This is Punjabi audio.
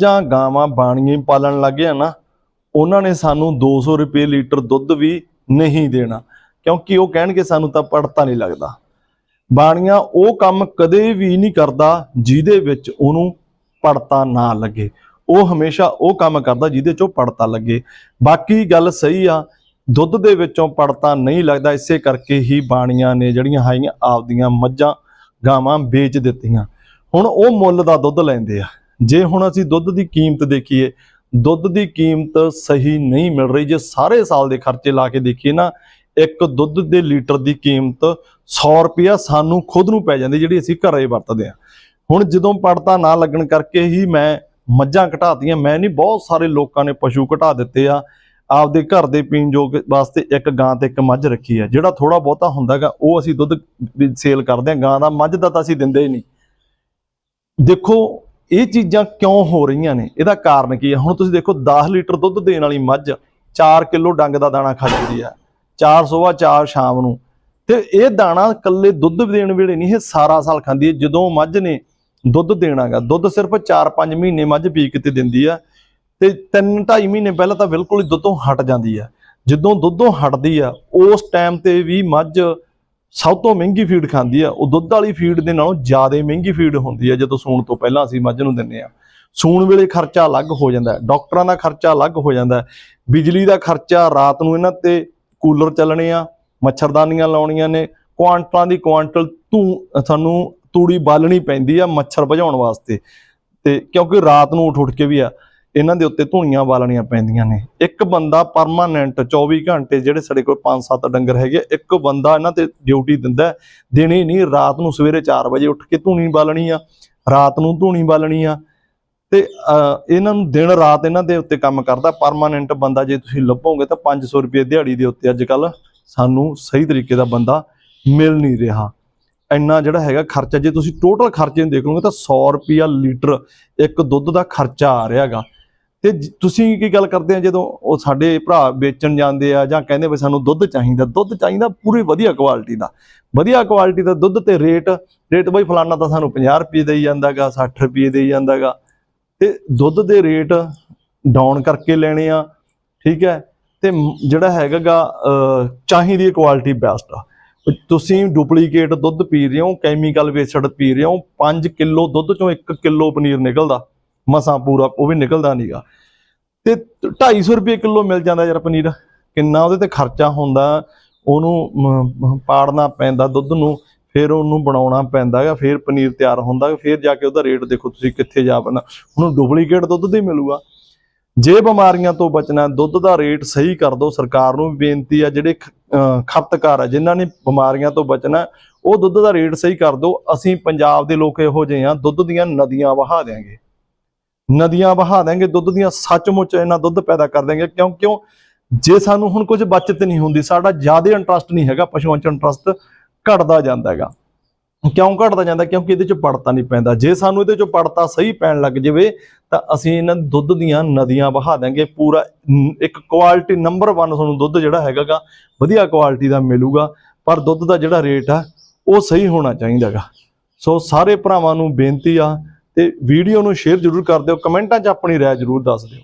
ਮੱਝਾਂ ਗਾਵਾਂ ਬਾਣੀਆਂ ਹੀ ਪਾਲਣ ਲੱਗੇ ਆ ਨਾ, ਉਹਨਾਂ ਨੇ ਸਾਨੂੰ 200 ਰੁਪਏ ਲੀਟਰ ਦੁੱਧ ਵੀ ਨਹੀਂ ਦੇਣਾ, ਕਿਉਂਕਿ ਉਹ ਕਹਿਣਗੇ ਸਾਨੂੰ ਤਾਂ ਪੜਤਾ ਨਹੀਂ ਲੱਗਦਾ। ਬਾਣੀਆਂ ਉਹ ਕੰਮ ਕਦੇ ਵੀ ਨਹੀਂ ਕਰਦਾ ਜਿਹਦੇ ਵਿੱਚ ਉਹਨੂੰ ਪੜਤਾ ਨਾ ਲੱਗੇ। ਉਹ ਹਮੇਸ਼ਾ ਉਹ ਕੰਮ ਕਰਦਾ ਜਿਹਦੇ ਚੋਂ ਪੜਤਾ ਲੱਗੇ। ਬਾਕੀ ਗੱਲ ਸਹੀ ਆ, ਦੁੱਧ ਦੇ ਵਿੱਚੋਂ ਪੜਤਾ ਨਹੀਂ ਲੱਗਦਾ, ਇਸੇ ਕਰਕੇ ਹੀ ਬਾਣੀਆਂ ਨੇ ਜਿਹੜੀਆਂ ਹਾਈਆਂ ਆਪਦੀਆਂ ਮੱਝਾਂ ਗਾਵਾਂ ਵੇਚ ਦਿੱਤੀਆਂ। ਹੁਣ ਉਹ ਮੁੱਲ ਦਾ ਦੁੱਧ ਲੈਂਦੇ ਆ। ਜੇ ਹੁਣ ਅਸੀਂ ਦੁੱਧ ਦੀ ਕੀਮਤ ਦੇਖੀਏ, ਦੁੱਧ ਦੀ ਕੀਮਤ ਸਹੀ ਨਹੀਂ ਮਿਲ ਰਹੀ, ਜੇ ਸਾਰੇ ਸਾਲ ਦੇ ਖਰਚੇ ਲਾ ਕੇ ਦੇਖੀਏ ਨਾ, ਇੱਕ ਦੁੱਧ ਦੇ ਲੀਟਰ ਦੀ ਕੀਮਤ 100 ਰੁਪਿਆ ਸਾਨੂੰ ਖੁਦ ਨੂੰ ਪੈ ਜਾਂਦੀ, ਜਿਹੜੀ ਅਸੀਂ ਘਰੇ ਵਰਤਦੇ ਆ ਹੁਣ ਜਦੋਂ ਪੜਤਾ ਨਾ ਲੱਗਣ ਕਰਕੇ ਹੀ ਮੈਂ ਮੱਝਾਂ ਘਟਾਤੀਆਂ, ਮੈਂ ਨਹੀਂ, ਬਹੁਤ ਸਾਰੇ ਲੋਕਾਂ ਨੇ ਪਸ਼ੂ ਘਟਾ ਦਿੱਤੇ ਆ। ਆਪਦੇ ਘਰ ਦੇ ਪੀਣ ਯੋਗ ਵਾਸਤੇ ਇੱਕ ਗਾਂ ਤੇ ਇੱਕ ਮੱਝ ਰੱਖੀ ਆ, ਜਿਹੜਾ ਥੋੜਾ ਬਹੁਤਾ ਹੁੰਦਾਗਾ ਉਹ ਅਸੀਂ ਦੁੱਧ ਸੇਲ ਕਰਦੇ ਆ ਗਾਂ ਦਾ ਮੱਝ ਦਾ ਤਾਂ ਅਸੀਂ ਦਿੰਦੇ ਹੀ ਨਹੀਂ। ਦੇਖੋ ਇਹ ਚੀਜ਼ਾਂ ਕਿਉਂ ਹੋ ਰਹੀਆਂ ਨੇ? ਇਹਦਾ ਕਾਰਨ ਕੀ ਹੈ? ਹੁਣ ਤੁਸੀਂ ਦੇਖੋ 10 ਲੀਟਰ ਦੁੱਧ ਦੇਣ ਵਾਲੀ ਮੱਝ 4 ਕਿਲੋ ਡੰਗ ਦਾ ਦਾਣਾ ਖਾ ਜਾਂਦੀ ਆ 4 ਸਵੇਰ 4 ਸ਼ਾਮ ਨੂੰ। ਤੇ ਇਹ ਦਾਣਾ ਕੱਲੇ ਦੁੱਧ ਦੇਣ ਵੇਲੇ ਨਹੀਂ, ਇਹ ਸਾਰਾ ਸਾਲ ਖਾਂਦੀ ਹੈ। ਜਦੋਂ ਮੱਝ ਨੇ ਦੁੱਧ ਦੇਣਾਗਾ, ਦੁੱਧ ਸਿਰਫ 4-5 ਮਹੀਨੇ ਮੱਝ ਪੀ ਕੇ ਤੇ ਦਿੰਦੀ ਆ ਤੇ 3-2.5 ਮਹੀਨੇ ਪਹਿਲਾਂ ਤਾਂ ਬਿਲਕੁਲ ਹੀ ਦੁੱਧੋਂ ਹਟ ਜਾਂਦੀ ਆ ਜਦੋਂ ਦੁੱਧੋਂ ਹਟਦੀ ਆ ਉਸ ਟਾਈਮ ਤੇ ਵੀ ਮੱਝ ਸਭ ਤੋਂ ਮਹਿੰਗੀ ਫੀਡ ਖਾਂਦੀ ਆ, ਉਹ ਦੁੱਧ ਵਾਲੀ ਫੀਡ ਦੇ ਨਾਲੋਂ ਜ਼ਿਆਦਾ ਮਹਿੰਗੀ ਫੀਡ ਹੁੰਦੀ ਆ, ਜਦੋਂ ਸੂਣ ਤੋਂ ਪਹਿਲਾਂ ਅਸੀਂ ਮੱਝ ਨੂੰ ਦਿੰਨੇ ਆ। ਸੂਣ ਵੇਲੇ ਖਰਚਾ ਅਲੱਗ ਹੋ ਜਾਂਦਾ, ਡਾਕਟਰਾਂ ਦਾ ਖਰਚਾ ਅਲੱਗ ਹੋ ਜਾਂਦਾ, ਬਿਜਲੀ ਦਾ ਖਰਚਾ ਰਾਤ ਨੂੰ ਇਹਨਾਂ ਤੇ ਕੂਲਰ ਚੱਲਣੇ ਆ, ਮੱਛਰਦਾਨੀਆਂ ਲਾਉਣੀਆਂ ਨੇ, ਕੁਆਂਟਲਾਂ ਦੀ ਕੁਆਂਟਲ ਤੂੰ ਸਾਨੂੰ ਤੂੜੀ ਬਾਲਣੀ ਪੈਂਦੀ ਆ ਮੱਛਰ ਭਜਾਉਣ ਵਾਸਤੇ, ਤੇ ਕਿਉਂਕਿ ਰਾਤ ਨੂੰ ਉੱਠ ਉੱਠ ਕੇ ਵੀ ਆ ਇਹਨਾਂ ਦੇ ਉੱਤੇ ਧੂਣੀਆਂ ਬਾਲਣੀਆਂ ਪੈਂਦੀਆਂ ਨੇ। ਇੱਕ ਬੰਦਾ ਪਰਮਾਨੈਂਟ 24 ਘੰਟੇ ਜਿਹੜੇ ਸਾਡੇ ਕੋਲ 5-7 ਡੰਗਰ ਹੈਗੇ ਆ, ਇੱਕ ਬੰਦਾ ਇਹਨਾਂ ਤੇ ਡਿਊਟੀ ਦਿੰਦਾ ਹੈ। ਦਿਨੇ ਨਹੀਂ ਰਾਤ ਨੂੰ ਸਵੇਰੇ 4 ਵਜੇ ਉੱਠ ਕੇ ਧੂਣੀ ਬਾਲਣੀ ਆ ਰਾਤ ਨੂੰ ਧੂਣੀ ਬਾਲਣੀ ਆ। ਤੇ ਇਹਨਾਂ ਨੂੰ ਦਿਨ ਰਾਤ ਇਹਨਾਂ ਦੇ ਉੱਤੇ ਕੰਮ ਕਰਦਾ ਪਰਮਾਨੈਂਟ ਬੰਦਾ ਜੇ ਤੁਸੀਂ ਲੱਭੋਗੇ ਤਾਂ 500 ਰੁਪਏ ਦਿਹਾੜੀ ਦੇ ਉੱਤੇ ਅੱਜ ਕੱਲ ਸਾਨੂੰ ਸਹੀ ਤਰੀਕੇ ਦਾ ਬੰਦਾ ਮਿਲ ਨਹੀਂ ਰਿਹਾ। ਇੰਨਾ ਜਿਹੜਾ ਹੈਗਾ ਖਰਚਾ ਜੇ ਤੁਸੀਂ ਟੋਟਲ ਖਰਚੇ ਨੂੰ ਦੇਖ ਲਓਗੇ ਤਾਂ 100 ਰੁਪਿਆ ਲੀਟਰ ਇੱਕ ਦੁੱਧ ਦਾ ਖਰਚਾ ਆ ਰਿਹਾਗਾ ਤੇ ਜ- ਤੁਸੀਂ ਕੀ ਗੱਲ ਕਰਦੇ ਆ ਜਦੋਂ ਉਹ ਸਾਡੇ ਭਰਾ ਵੇਚਣ ਜਾਂਦੇ ਆ ਜਾਂ ਕਹਿੰਦੇ ਵੀ ਸਾਨੂੰ ਦੁੱਧ ਚਾਹੀਦਾ ਦੁੱਧ ਚਾਹੀਦਾ ਪੂਰੀ ਵਧੀਆ ਕੁਆਲਿਟੀ ਦਾ। ਵਧੀਆ ਕੁਆਲਿਟੀ ਦਾ ਦੁੱਧ ਤੇ ਰੇਟ ਰੇਟ ਬਈ ਫਲਾਨਾ ਤਾਂ ਸਾਨੂੰ 50 ਰੁਪਏ ਦੇਈ ਜਾਂਦਾਗਾ 60 ਰੁਪਏ ਦੇਈ ਜਾਂਦਾਗਾ। ਤੇ ਦੁੱਧ ਦੇ ਰੇਟ ਡਾਊਨ ਕਰਕੇ ਲੈਣੇ ਆ ਠੀਕ ਹੈ? ਤੇ ਮ- ਜਿਹੜਾ ਹੈਗਾਗਾ ਅਹ, ਚਾਹੀਦੀ ਕੁਆਲਿਟੀ ਬੈਸਟ ਆ। ਤੁਸੀਂ ਡੁਪਲੀਕੇਟ ਦੁੱਧ ਪੀ ਰਹੇ ਹੋ ਕੈਮੀਕਲ ਵੇਸਡ ਪੀ ਰਹੇ ਹੋ 5 ਕਿਲੋ ਦੁੱਧ ਚੋਂ 1 ਕਿਲੋ ਪਨੀਰ ਨਿਕਲਦਾ। ਮਸਾਂ ਪੂਰਾ ਉਹ ਵੀ ਨਿਕਲਦਾ ਨਹੀਂਗਾ ਤੇ 250 ਰੁਪਏ ਕਿਲੋ ਮਿਲ ਜਾਂਦਾ ਯਾਰ ਪਨੀਰ। ਕਿੰਨਾ ਉਹਦੇ ਤੇ ਖਰਚਾ ਹੁੰਦਾ ਉਹਨੂੰ ਪਾੜਨਾ ਪੈਂਦਾ ਦੁੱਧ ਨੂੰ ਫਿਰ ਉਹਨੂੰ ਬਣਾਉਣਾ ਪੈਂਦਾ ਹੈਗਾ ਫਿਰ ਪਨੀਰ ਤਿਆਰ ਹੁੰਦਾ ਹੈਗਾ, ਫਿਰ ਜਾ ਕੇ ਉਹਦਾ ਰੇਟ ਦੇਖੋ ਤੁਸੀਂ ਕਿੱਥੇ ਜਾ ਪੈਣਾ ਉਹਨੂੰ ਡੁਪਲੀਕੇਟ ਦੁੱਧ ਦੇ ਮਿਲੂਗਾ। ਜੇ ਬਿਮਾਰੀਆਂ ਤੋਂ ਬਚਣਾ ਦੁੱਧ ਦਾ ਰੇਟ ਸਹੀ ਕਰ ਦਿਓ। ਸਰਕਾਰ ਨੂੰ ਵੀ ਬੇਨਤੀ ਆ ਜਿਹੜੇ ਖਪਤਕਾਰ ਆ ਜਿਨ੍ਹਾਂ ਨੇ ਬਿਮਾਰੀਆਂ ਤੋਂ ਬਚਣਾ ਉਹ ਦੁੱਧ ਦਾ ਰੇਟ ਸਹੀ ਕਰ ਦਿਓ। ਅਸੀਂ ਪੰਜਾਬ ਦੇ ਲੋਕ ਇਹੋ ਜਿਹੇ ਆ ਦੁੱਧ ਦੀਆਂ ਨਦੀਆਂ ਵਹਾ ਦੇਾਂਗੇ ਨਦੀਆਂ ਵਹਾ ਦੇਾਂਗੇ ਦੁੱਧ ਦੀਆਂ ਸੱਚਮੁੱਚ ਇਹਨਾਂ ਦੁੱਧ ਪੈਦਾ ਕਰ ਦੇਾਂਗੇ ਕਿਉਂ? ਕਿਉਂ? ਜੇ ਸਾਨੂੰ ਹੁਣ ਕੁਝ ਬਚਤ ਨਹੀਂ ਹੁੰਦੀ, ਸਾਡਾ ਜ਼ਿਆਦਾ ਇੰਟਰਸਟ ਨਹੀਂ ਹੈਗਾ, ਪਸ਼ੂਆਂ 'ਚ ਇੰਟਰਸਟ ਘਟਦਾ ਜਾਂਦਾ ਹੈਗਾ। ਕਿਉਂ ਘਟਦਾ ਜਾਂਦਾ? ਕਿਉਂਕਿ ਇਹਦੇ 'ਚ ਪੜਤਾ ਨਹੀਂ ਪੈਂਦਾ। ਜੇ ਸਾਨੂੰ ਇਹਦੇ 'ਚੋਂ ਪੜਤਾ ਸਹੀ ਪੈਣ ਲੱਗ ਜਾਵੇ, ਤਾਂ ਅਸੀਂ ਇਹਨਾਂ ਦੁੱਧ ਦੀਆਂ ਨਦੀਆਂ ਵਹਾ ਦਾਂਗੇ ਪੂਰਾ ਇੱਕ ਕੁਆਲਿਟੀ ਨੰਬਰ 1 ਤੁਹਾਨੂੰ ਦੁੱਧ ਜਿਹੜਾ ਹੈਗਾਗਾ, ਵਧੀਆ ਕੁਆਲਿਟੀ ਦਾ ਮਿਲੂਗਾ, ਪਰ ਦੁੱਧ ਦਾ ਜਿਹੜਾ ਰੇਟ ਆ, ਉਹ ਸਹੀ ਹੋਣਾ ਚਾਹੀਦਾਗਾ। ਸੋ ਸਾਰੇ ਭਰਾਵਾਂ ਨੂੰ ਬੇਨਤੀ ਆ ਤੇ ਵੀਡੀਓ ਨੂੰ ਸ਼ੇਅਰ ਜ਼ਰੂਰ ਕਰ ਦਿਓ ਕਮੈਂਟਾਂ 'ਚ ਆਪਣੀ ਰਾਏ ਜ਼ਰੂਰ ਦੱਸ ਦਿਓ।